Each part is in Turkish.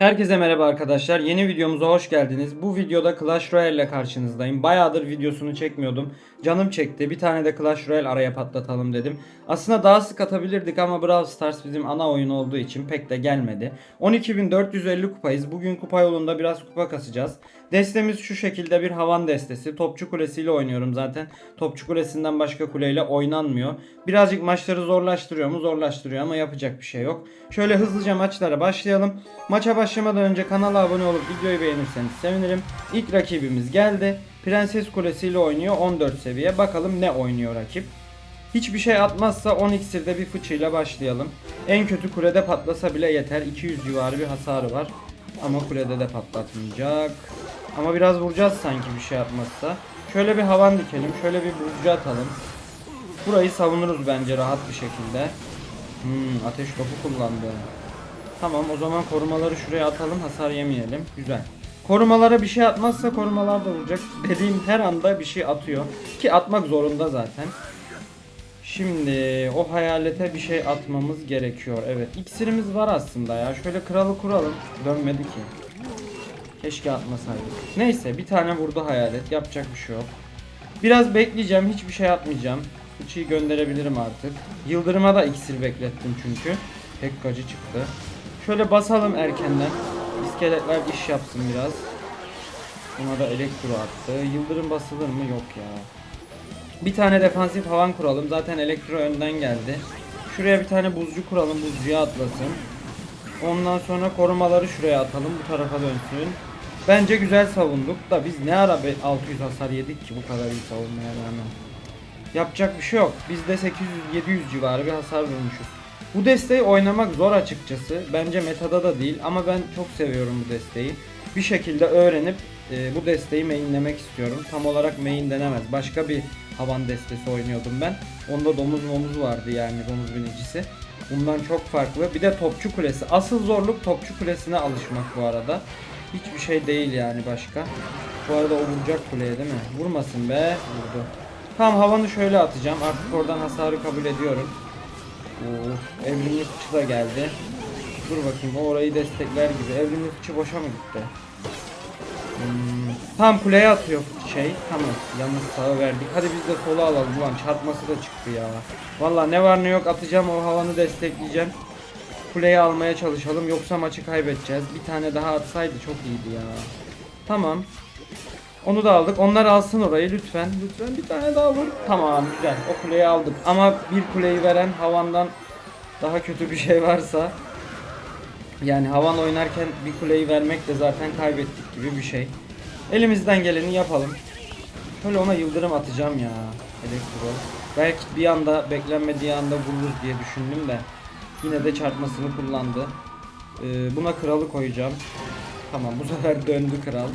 Herkese merhaba arkadaşlar. Yeni videomuza hoş geldiniz. Bu videoda Clash Royale ile karşınızdayım. Bayağıdır videosunu çekmiyordum. Canım çekti. Bir tane de Clash Royale araya patlatalım dedim. Aslında daha sık atabilirdik ama Brawl Stars bizim ana oyun olduğu için pek de gelmedi. 12.450 kupayız. Bugün kupa yolunda biraz kupa kasacağız. Destemiz şu şekilde bir havan destesi. Topçu kulesiyle oynuyorum zaten. Topçu kulesinden başka kuleyle oynanmıyor. Birazcık maçları zorlaştırıyor mu? Zorlaştırıyor ama yapacak bir şey yok. Şöyle hızlıca maçlara başlayalım. Maça başlamadan önce kanala abone olup videoyu beğenirseniz sevinirim. İlk rakibimiz geldi. Prenses Kulesi ile oynuyor 14 seviye. Bakalım ne oynuyor rakip. Hiçbir şey atmazsa 10 iksirde bir fıçıyla başlayalım. En kötü kulede patlasa bile yeter. 200 civarı bir hasarı var. Ama kulede de patlatmayacak. Ama biraz vuracağız sanki bir şey atmazsa. Şöyle bir havan dikelim. Şöyle bir buzcu atalım. Burayı savunuruz bence rahat bir şekilde. Hmm, ateş topu kullandı. Tamam o zaman korumaları şuraya atalım hasar yemeyelim. Güzel. Korumalara bir şey atmazsa korumalar da vuracak. Dediğim her anda bir şey atıyor. Ki atmak zorunda zaten. Şimdi o hayalete bir şey atmamız gerekiyor. Evet iksirimiz var aslında ya. Şöyle kralı kuralım. Dönmedi ki. Keşke atmasaydık. Neyse bir tane vurdu hayalet. Yapacak bir şey yok. Biraz bekleyeceğim. Hiçbir şey atmayacağım. Fıçıyı gönderebilirim artık. Yıldırıma da iksir beklettim çünkü. Tek gacı çıktı. Şöyle basalım erkenden. İskeletler iş yapsın biraz. Buna da elektro attı. Yıldırım basılır mı? Yok ya. Bir tane defansif havan kuralım. Zaten elektro önden geldi. Şuraya bir tane buzcu kuralım. Buzcuya atlasın. Ondan sonra korumaları şuraya atalım. Bu tarafa dönsün. Bence güzel savunduk da biz ne ara be- 600 hasar yedik ki bu kadar iyi savunmaya rağmen. Yapacak bir şey yok. Biz de 800-700 civarı bir hasar vurmuşuz. Bu desteği oynamak zor açıkçası. Bence metada da değil ama ben çok seviyorum bu desteği. Bir şekilde öğrenip e, bu desteği mainlemek istiyorum. Tam olarak main denemez. Başka bir havan destesi oynuyordum ben. Onda domuz momuz vardı yani domuz binicisi. Bundan çok farklı. Bir de topçu kulesi. Asıl zorluk topçu kulesine alışmak bu arada. Hiçbir şey değil yani başka. Bu arada o vuracak kuleye değil mi? Vurmasın be. Vurdu. Tamam havanı şöyle atacağım. Artık oradan hasarı kabul ediyorum. Of, evrimli fıçı da geldi. Dur bakayım orayı destekler gibi. Evrimli fıçı boşa mı gitti? Hmm, Tam kuleye atıyor şey. Tamam. Yalnız sağa verdik. Hadi biz de sola alalım. Ulan çarpması da çıktı ya. Valla ne var ne yok atacağım o havanı destekleyeceğim. Kuleyi almaya çalışalım yoksa maçı kaybedeceğiz. Bir tane daha atsaydı çok iyiydi ya. Tamam. Onu da aldık. Onlar alsın orayı lütfen. Lütfen bir tane daha vur. Tamam güzel. O kuleyi aldık. Ama bir kuleyi veren havandan daha kötü bir şey varsa yani havan oynarken bir kuleyi vermek de zaten kaybettik gibi bir şey. Elimizden geleni yapalım. Şöyle ona yıldırım atacağım ya. Elektro. Belki bir anda beklenmediği anda vururuz diye düşündüm de. Yine de çarpmasını kullandı. Ee, buna kralı koyacağım. Tamam bu sefer döndü kral.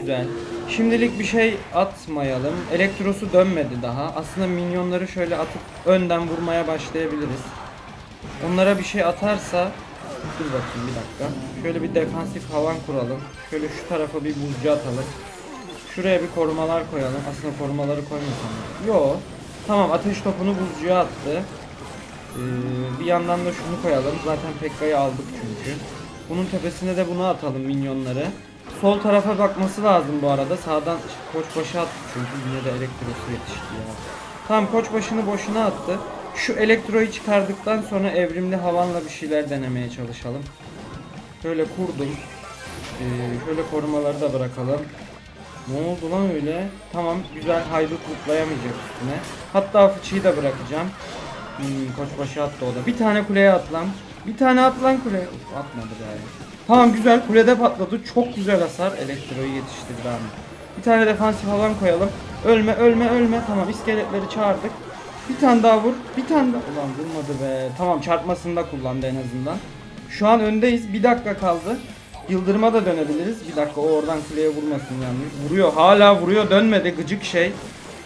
Güzel. Şimdilik bir şey atmayalım. Elektrosu dönmedi daha. Aslında minyonları şöyle atıp önden vurmaya başlayabiliriz. Onlara bir şey atarsa Dur bakayım bir dakika. Şöyle bir defansif havan kuralım. Şöyle şu tarafa bir buzcu atalım. Şuraya bir korumalar koyalım. Aslında korumaları koymasam. Yo. Tamam ateş topunu buzcuya attı. Ee, bir yandan da şunu koyalım. Zaten Pekka'yı aldık çünkü. Bunun tepesine de bunu atalım minyonları. Sol tarafa bakması lazım bu arada. Sağdan koçbaşı attı çünkü yine de elektrosu yetişti ya. Tamam koçbaşını boşuna attı. Şu elektroyu çıkardıktan sonra evrimli havanla bir şeyler denemeye çalışalım. Şöyle kurdum. Ee, şöyle korumaları da bırakalım. Ne oldu lan öyle? Tamam güzel haydut zıplayamayacak üstüne. Hatta fıçıyı da bırakacağım. Hmm, koçbaşı attı o da. Bir tane kuleye at lan. Bir tane at lan kuleye. Uf, atmadı be. Tamam güzel kulede patladı. Çok güzel hasar. Elektroyu yetiştirdi abi. Bir tane defansif havan koyalım. Ölme ölme ölme. Tamam iskeletleri çağırdık. Bir tane daha vur. Bir tane daha. Ulan vurmadı be. Tamam çarpmasını da kullandı en azından. Şu an öndeyiz. Bir dakika kaldı. Yıldırıma da dönebiliriz. Bir dakika o oradan kuleye vurmasın yalnız. Vuruyor. Hala vuruyor. Dönmedi gıcık şey.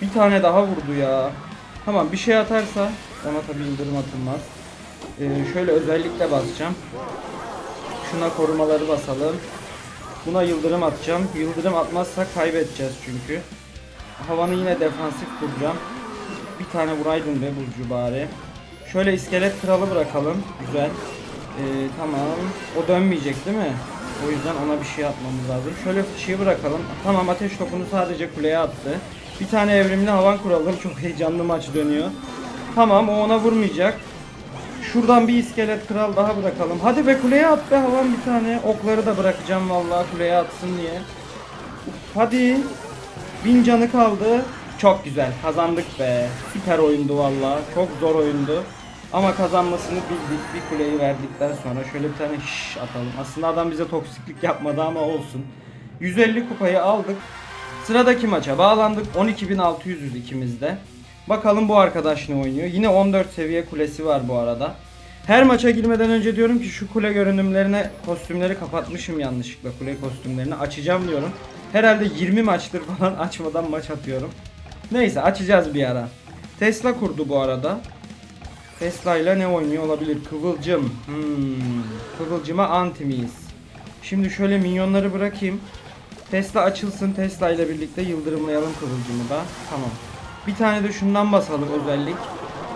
Bir tane daha vurdu ya. Tamam bir şey atarsa ona tabi yıldırım atılmaz. Ee, şöyle özellikle basacağım. Şuna korumaları basalım. Buna yıldırım atacağım. Yıldırım atmazsak kaybedeceğiz çünkü. Havanı yine defansif kuracağım. Bir tane vuraydın be Burcu bari. Şöyle iskelet kralı bırakalım. Güzel. Ee, tamam. O dönmeyecek değil mi? O yüzden ona bir şey atmamız lazım. Şöyle fıçıyı bırakalım. Tamam ateş topunu sadece kuleye attı. Bir tane evrimli havan kuralım. Çok heyecanlı maç dönüyor. Tamam o ona vurmayacak. Şuradan bir iskelet kral daha bırakalım. Hadi be kuleye at be havan bir tane. Okları da bırakacağım vallahi kuleye atsın diye. Uf, hadi. Bin canı kaldı. Çok güzel kazandık be. Süper oyundu vallahi. Çok zor oyundu. Ama kazanmasını bildik. Bir kuleyi verdikten sonra şöyle bir tane şş atalım. Aslında adam bize toksiklik yapmadı ama olsun. 150 kupayı aldık. Sıradaki maça bağlandık. 12.600'üz ikimiz de. Bakalım bu arkadaş ne oynuyor. Yine 14 seviye kulesi var bu arada. Her maça girmeden önce diyorum ki şu kule görünümlerine kostümleri kapatmışım yanlışlıkla kule kostümlerini açacağım diyorum. Herhalde 20 maçtır falan açmadan maç atıyorum. Neyse açacağız bir ara. Tesla kurdu bu arada. Tesla ile ne oynuyor olabilir? Kıvılcım. Hmm. Kıvılcıma anti miyiz? Şimdi şöyle minyonları bırakayım. Tesla açılsın. Tesla ile birlikte yıldırımlayalım kıvılcımı da. Tamam. Bir tane de şundan basalım özellik.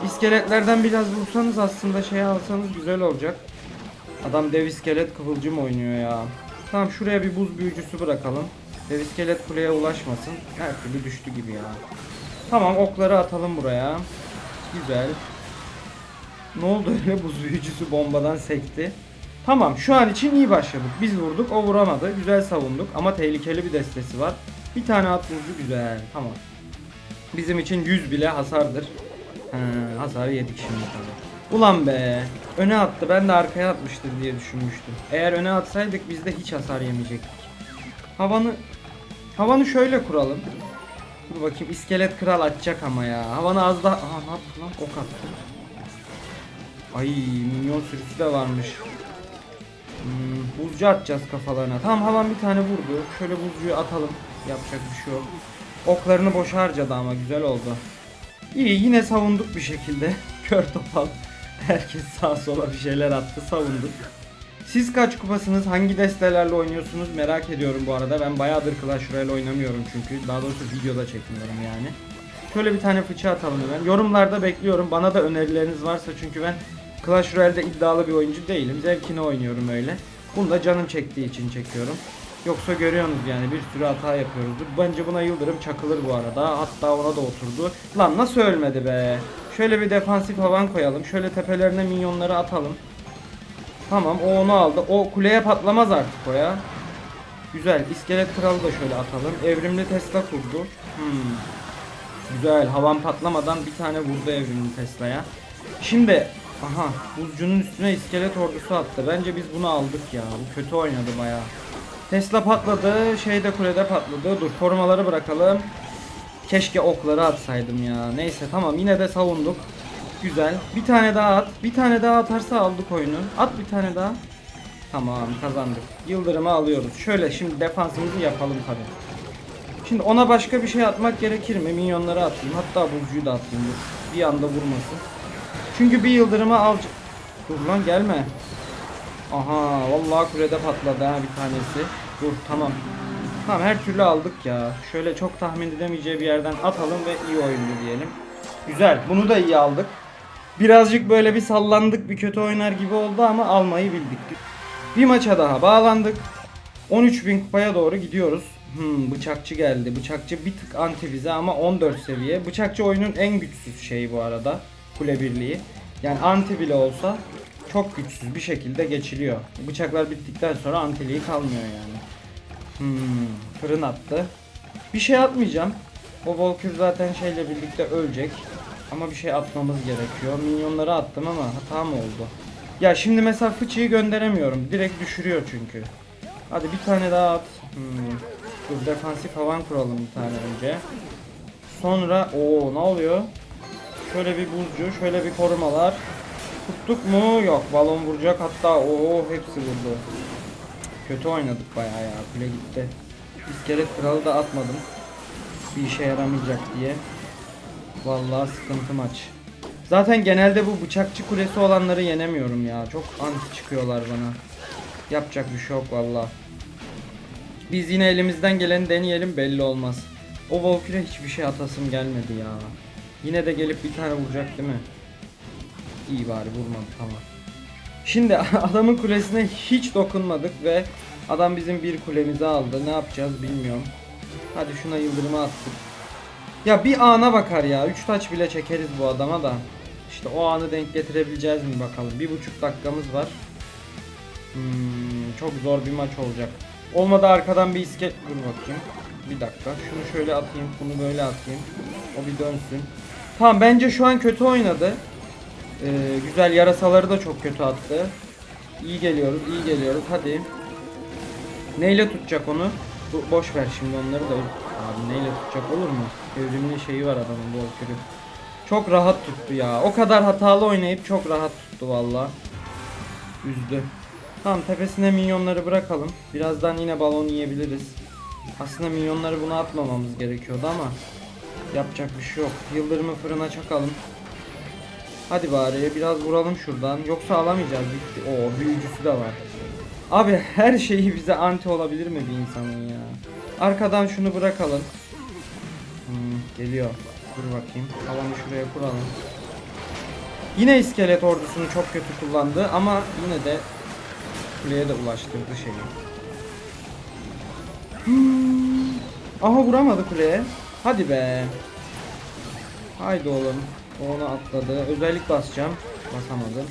İskeletlerden biraz vursanız aslında şey alsanız güzel olacak. Adam dev iskelet kıvılcım oynuyor ya. Tamam şuraya bir buz büyücüsü bırakalım. Dev iskelet kuleye ulaşmasın. Her türlü düştü gibi ya. Tamam okları atalım buraya. Güzel. Ne oldu öyle buz büyücüsü bombadan sekti. Tamam şu an için iyi başladık. Biz vurduk o vuramadı. Güzel savunduk ama tehlikeli bir destesi var. Bir tane at vurdu güzel. Tamam. Bizim için 100 bile hasardır. He, hasarı yedik şimdi tabii. Ulan be. Öne attı. Ben de arkaya atmıştır diye düşünmüştüm. Eğer öne atsaydık biz de hiç hasar yemeyecektik. Havanı havanı şöyle kuralım. Dur bakayım iskelet kral atacak ama ya. Havanı az daha... Aha ne yaptı lan? Ok attı. Ay minyon sürüsü de varmış. Hmm, buzcu atacağız kafalarına. Tamam havan bir tane vurdu. Şöyle buzcuyu atalım. Yapacak bir şey yok. Oklarını boşa harcadı ama güzel oldu. İyi yine savunduk bir şekilde. Kör topal. Herkes sağa sola bir şeyler attı savunduk. Siz kaç kupasınız? Hangi destelerle oynuyorsunuz? Merak ediyorum bu arada. Ben bayağıdır Clash Royale oynamıyorum çünkü. Daha doğrusu videoda çekmiyorum yani. Şöyle bir tane fıçı atalım hemen. Yorumlarda bekliyorum. Bana da önerileriniz varsa çünkü ben Clash Royale'de iddialı bir oyuncu değilim. Zevkine oynuyorum öyle. Bunu da canım çektiği için çekiyorum. Yoksa görüyorsunuz yani bir sürü hata yapıyoruzdur. Bence buna Yıldırım çakılır bu arada. Hatta ona da oturdu. Lan nasıl ölmedi be? Şöyle bir defansif havan koyalım. Şöyle tepelerine minyonları atalım. Tamam o onu aldı. O kuleye patlamaz artık o ya. Güzel. İskelet kralı da şöyle atalım. Evrimli Tesla kurdu. Hmm. Güzel. Havan patlamadan bir tane vurdu evrimli Tesla'ya. Şimdi aha buzcunun üstüne iskelet ordusu attı. Bence biz bunu aldık ya. Bu kötü oynadı bayağı. Tesla patladı. Şeyde kulede patladı. Dur korumaları bırakalım. Keşke okları atsaydım ya. Neyse tamam yine de savunduk. Güzel. Bir tane daha at. Bir tane daha atarsa aldık oyunu. At bir tane daha. Tamam kazandık. Yıldırımı alıyoruz. Şöyle şimdi defansımızı yapalım tabi. Şimdi ona başka bir şey atmak gerekir mi? Minyonları atayım. Hatta buzcuyu da atayım. Dur. Bir anda vurmasın. Çünkü bir yıldırımı al... Dur lan gelme. Aha vallahi kulede patladı ha bir tanesi. Dur tamam. Tamam her türlü aldık ya. Şöyle çok tahmin edemeyeceği bir yerden atalım ve iyi oyundu diyelim. Güzel. Bunu da iyi aldık. Birazcık böyle bir sallandık, bir kötü oynar gibi oldu ama almayı bildik. Bir maça daha bağlandık. 13.000 kupaya doğru gidiyoruz. Hmm, bıçakçı geldi. Bıçakçı bir tık anti bize ama 14 seviye. Bıçakçı oyunun en güçsüz şeyi bu arada. Kule birliği. Yani anti bile olsa çok güçsüz bir şekilde geçiliyor. Bıçaklar bittikten sonra antiliği kalmıyor yani. Hmm, fırın attı. Bir şey atmayacağım. O Volkür zaten şeyle birlikte ölecek. Ama bir şey atmamız gerekiyor. Minyonları attım ama hata mı oldu? Ya şimdi mesela fıçıyı gönderemiyorum. Direkt düşürüyor çünkü. Hadi bir tane daha at. Hmm. Dur defansif havan kuralım bir tane önce. Sonra o ne oluyor? Şöyle bir buzcu, şöyle bir korumalar. Tuttuk mu? Yok. Balon vuracak hatta o hepsi vurdu. Kötü oynadık bayağı ya. Kule gitti. İskelet kralı da atmadım. Bir işe yaramayacak diye. Vallahi sıkıntı maç. Zaten genelde bu bıçakçı kulesi olanları yenemiyorum ya. Çok anti çıkıyorlar bana. Yapacak bir şey yok vallahi. Biz yine elimizden geleni deneyelim belli olmaz. O Valkyrie hiçbir şey atasım gelmedi ya. Yine de gelip bir tane vuracak değil mi? İyi bari vurmadı tamam. Şimdi adamın kulesine hiç dokunmadık ve Adam bizim bir kulemizi aldı. Ne yapacağız bilmiyorum. Hadi şuna yıldırımı attık. Ya bir ana bakar ya. 3 taç bile çekeriz bu adama da. İşte o anı denk getirebileceğiz mi bakalım. Bir buçuk dakikamız var. Hmm, çok zor bir maç olacak. Olmadı arkadan bir isket dur bakayım. Bir dakika. Şunu şöyle atayım. Bunu böyle atayım. O bir dönsün. Tamam bence şu an kötü oynadı. Ee, güzel yarasaları da çok kötü attı. İyi geliyoruz, iyi geliyoruz. Hadi. Neyle tutacak onu? Bu, boş ver şimdi onları da. Abi neyle tutacak olur mu? Evrimli şeyi var adamın bu okürü. Çok rahat tuttu ya. O kadar hatalı oynayıp çok rahat tuttu valla. Üzdü. Tamam tepesine minyonları bırakalım. Birazdan yine balon yiyebiliriz. Aslında minyonları buna atmamamız gerekiyordu ama yapacak bir şey yok. Yıldırımı fırına çakalım. Hadi bari biraz vuralım şuradan. Yoksa alamayacağız. Bitti. Oo büyücüsü de var. Abi her şeyi bize anti olabilir mi bir insanın ya? Arkadan şunu bırakalım. Hmm, geliyor. Dur bakayım. Alanı şuraya kuralım. Yine iskelet ordusunu çok kötü kullandı ama yine de kuleye de ulaştırdı şeyi. Hmm. Aha vuramadı kuleye. Hadi be. Haydi oğlum. Onu atladı. Özellik basacağım. Basamadım.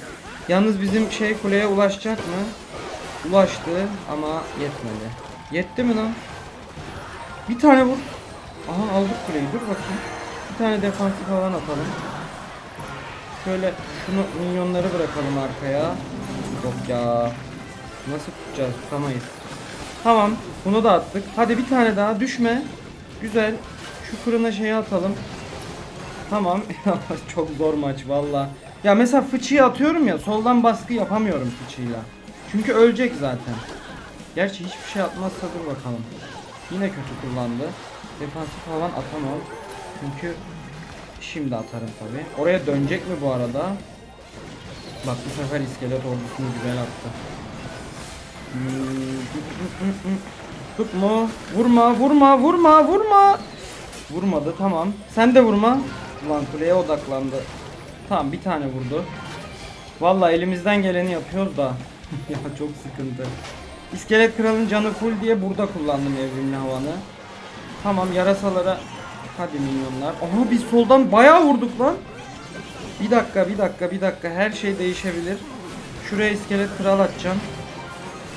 Yalnız bizim şey kuleye ulaşacak mı? Ulaştı ama yetmedi. Yetti mi lan? Bir tane vur. Aha aldık kuleyi. Dur bakayım. Bir tane defansif falan atalım. Şöyle şunu minyonları bırakalım arkaya. Yok ya. Nasıl tutacağız? Tutamayız. Tamam. Bunu da attık. Hadi bir tane daha. Düşme. Güzel. Şu fırına şeyi atalım. Tamam. Çok zor maç valla. Ya mesela fıçıyı atıyorum ya soldan baskı yapamıyorum fıçıyla. Çünkü ölecek zaten. Gerçi hiçbir şey atmazsa dur bakalım. Yine kötü kullandı. Defansif falan atamam. Çünkü şimdi atarım tabi. Oraya dönecek mi bu arada? Bak bu sefer iskelet ordusunu güzel attı. Tutma. Vurma, vurma, vurma, vurma. Vurmadı tamam. Sen de vurma. Ulan kuleye odaklandı. Tamam bir tane vurdu. Vallahi elimizden geleni yapıyoruz da. ya çok sıkıntı. İskelet kralın canı full diye burada kullandım evrimli havanı. Tamam yarasalara hadi minyonlar. Aha biz soldan bayağı vurduk lan. Bir dakika bir dakika bir dakika her şey değişebilir. Şuraya iskelet kral atacağım.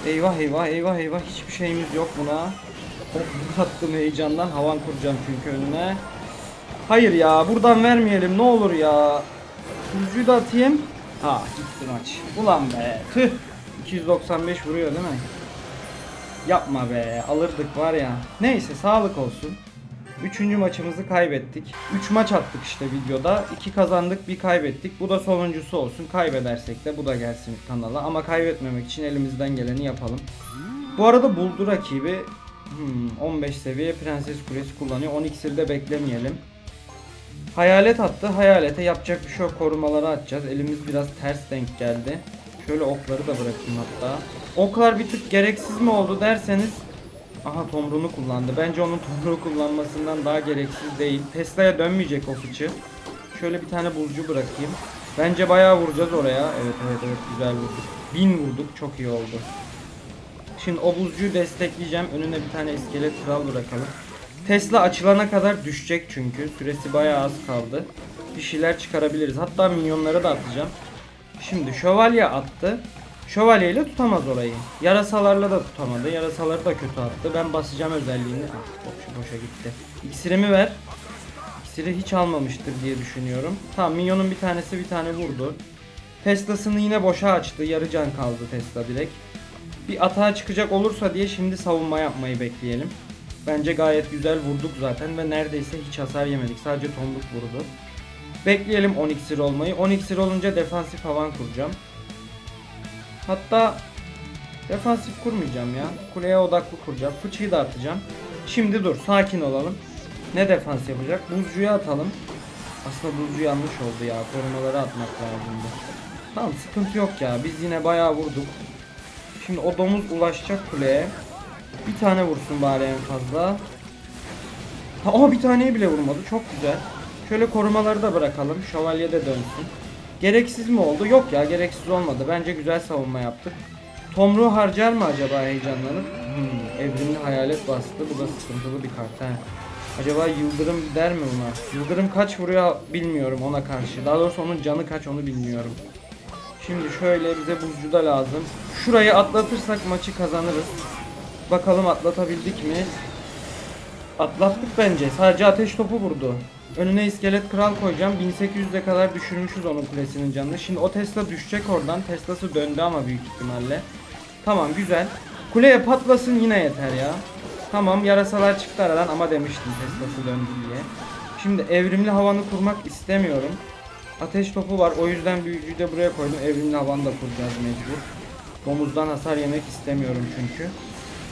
Eyvah eyvah eyvah eyvah hiçbir şeyimiz yok buna. Hop attım heyecandan havan kuracağım çünkü önüne. Hayır ya buradan vermeyelim ne olur ya. Sürücüyü de atayım. Ha gitti maç. Ulan be tüh. 295 vuruyor değil mi? Yapma be alırdık var ya. Neyse sağlık olsun. Üçüncü maçımızı kaybettik. 3 maç attık işte videoda. 2 kazandık bir kaybettik. Bu da sonuncusu olsun. Kaybedersek de bu da gelsin kanala. Ama kaybetmemek için elimizden geleni yapalım. Bu arada buldu rakibi. Hmm, 15 seviye Prenses Kulesi kullanıyor. 10 iksiri de beklemeyelim. Hayalet attı. Hayalete yapacak bir şey yok. Korumaları atacağız. Elimiz biraz ters denk geldi. Şöyle okları da bırakayım hatta. Oklar bir tık gereksiz mi oldu derseniz Aha tomruğunu kullandı. Bence onun tomruğu kullanmasından daha gereksiz değil. Tesla'ya dönmeyecek o fıçı. Şöyle bir tane buzcu bırakayım. Bence bayağı vuracağız oraya. Evet evet evet güzel vurduk. Bin vurduk çok iyi oldu. Şimdi o destekleyeceğim. Önüne bir tane iskelet kral bırakalım. Tesla açılana kadar düşecek çünkü. Süresi bayağı az kaldı. Bir şeyler çıkarabiliriz. Hatta minyonları da atacağım. Şimdi şövalye attı. Şövalye ile tutamaz orayı. Yarasalarla da tutamadı. Yarasaları da kötü attı. Ben basacağım özelliğini. Ah, boşa boşa gitti. İksirimi ver. İksiri hiç almamıştır diye düşünüyorum. Tamam minyonun bir tanesi bir tane vurdu. Tesla'sını yine boşa açtı. Yarı can kaldı Tesla direkt. Bir atağa çıkacak olursa diye şimdi savunma yapmayı bekleyelim. Bence gayet güzel vurduk zaten ve neredeyse hiç hasar yemedik. Sadece tomruk vurdu. Bekleyelim 10 iksir olmayı. 10 iksir olunca defansif havan kuracağım. Hatta defansif kurmayacağım ya. Kuleye odaklı kuracağım. Fıçıyı da atacağım. Şimdi dur sakin olalım. Ne defans yapacak? Buzcuyu atalım. Aslında buzcu yanlış oldu ya. Korumaları atmak lazımdı. Tamam sıkıntı yok ya. Biz yine bayağı vurduk. Şimdi o domuz ulaşacak kuleye. Bir tane vursun bari en fazla. Ha, Aa bir taneyi bile vurmadı. Çok güzel. Şöyle korumaları da bırakalım. Şövalye de dönsün. Gereksiz mi oldu? Yok ya gereksiz olmadı. Bence güzel savunma yaptık. Tomruğu harcar mı acaba heyecanlanıp? Hmm, evrimli hayalet bastı. Bu da sıkıntılı bir kart he. Acaba yıldırım der mi buna? Yıldırım kaç vuruyor bilmiyorum ona karşı. Daha doğrusu onun canı kaç onu bilmiyorum. Şimdi şöyle bize buzcu da lazım. Şurayı atlatırsak maçı kazanırız. Bakalım atlatabildik mi? Atlattık bence. Sadece ateş topu vurdu. Önüne iskelet kral koyacağım. 1800'e kadar düşürmüşüz onun kulesinin canını. Şimdi o Tesla düşecek oradan. Tesla'sı döndü ama büyük ihtimalle. Tamam güzel. Kuleye patlasın yine yeter ya. Tamam yarasalar çıktı aradan ama demiştim Tesla'sı döndü diye. Şimdi evrimli havanı kurmak istemiyorum. Ateş topu var o yüzden büyücüyü de buraya koydum. Evrimli havanı da kuracağız mecbur. Domuzdan hasar yemek istemiyorum çünkü.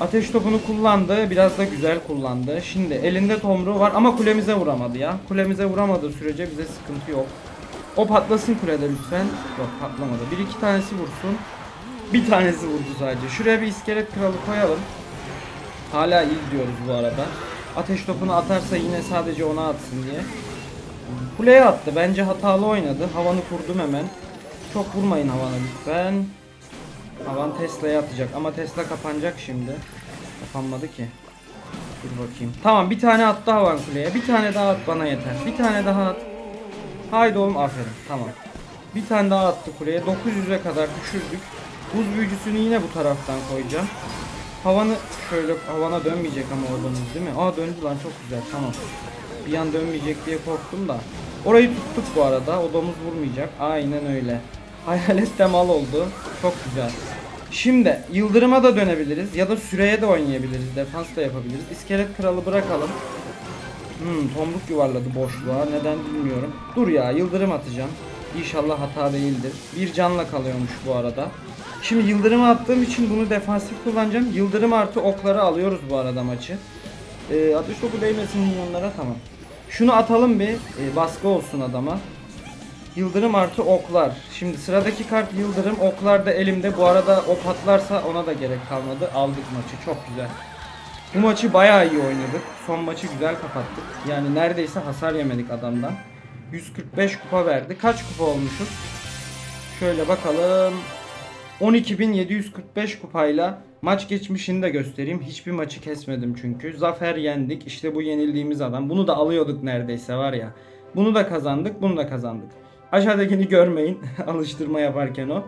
Ateş topunu kullandı. Biraz da güzel kullandı. Şimdi elinde tomruğu var ama kulemize vuramadı ya. Kulemize vuramadığı sürece bize sıkıntı yok. O patlasın kulede lütfen. Yok patlamadı. Bir iki tanesi vursun. Bir tanesi vurdu sadece. Şuraya bir iskelet kralı koyalım. Hala iyi diyoruz bu arada. Ateş topunu atarsa yine sadece ona atsın diye. Kuleye attı. Bence hatalı oynadı. Havanı kurdum hemen. Çok vurmayın havanı lütfen. Havan Tesla'ya atacak ama Tesla kapanacak şimdi. Kapanmadı ki. Dur bakayım. Tamam bir tane attı havan kuleye. Bir tane daha at bana yeter. Bir tane daha at. Haydi oğlum aferin. Tamam. Bir tane daha attı kuleye. 900'e kadar düşürdük. Buz büyücüsünü yine bu taraftan koyacağım. Havanı şöyle havana dönmeyecek ama ordumuz değil mi? Aa döndü lan çok güzel tamam. Bir an dönmeyecek diye korktum da. Orayı tuttuk bu arada. O domuz vurmayacak. Aynen öyle. Hayalet de mal oldu. Çok güzel. Şimdi yıldırıma da dönebiliriz ya da süreye de oynayabiliriz. Defans da yapabiliriz. İskelet kralı bırakalım. Hmm, tomruk yuvarladı boşluğa. Neden bilmiyorum. Dur ya yıldırım atacağım. İnşallah hata değildir. Bir canla kalıyormuş bu arada. Şimdi yıldırımı attığım için bunu defansif kullanacağım. Yıldırım artı okları alıyoruz bu arada maçı. Ee, atış topu değmesin milyonlara tamam. Şunu atalım bir e, baskı olsun adama. Yıldırım artı oklar. Şimdi sıradaki kart yıldırım. Oklar da elimde. Bu arada o patlarsa ona da gerek kalmadı. Aldık maçı. Çok güzel. Bu maçı bayağı iyi oynadık. Son maçı güzel kapattık. Yani neredeyse hasar yemedik adamdan. 145 kupa verdi. Kaç kupa olmuşuz? Şöyle bakalım. 12.745 kupayla maç geçmişini de göstereyim. Hiçbir maçı kesmedim çünkü. Zafer yendik. İşte bu yenildiğimiz adam. Bunu da alıyorduk neredeyse var ya. Bunu da kazandık, bunu da kazandık. Aşağıdakini görmeyin. Alıştırma yaparken o.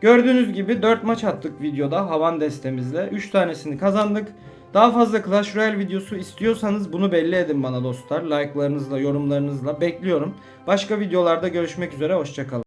Gördüğünüz gibi 4 maç attık videoda havan destemizle. 3 tanesini kazandık. Daha fazla Clash Royale videosu istiyorsanız bunu belli edin bana dostlar. Like'larınızla, yorumlarınızla bekliyorum. Başka videolarda görüşmek üzere. Hoşçakalın.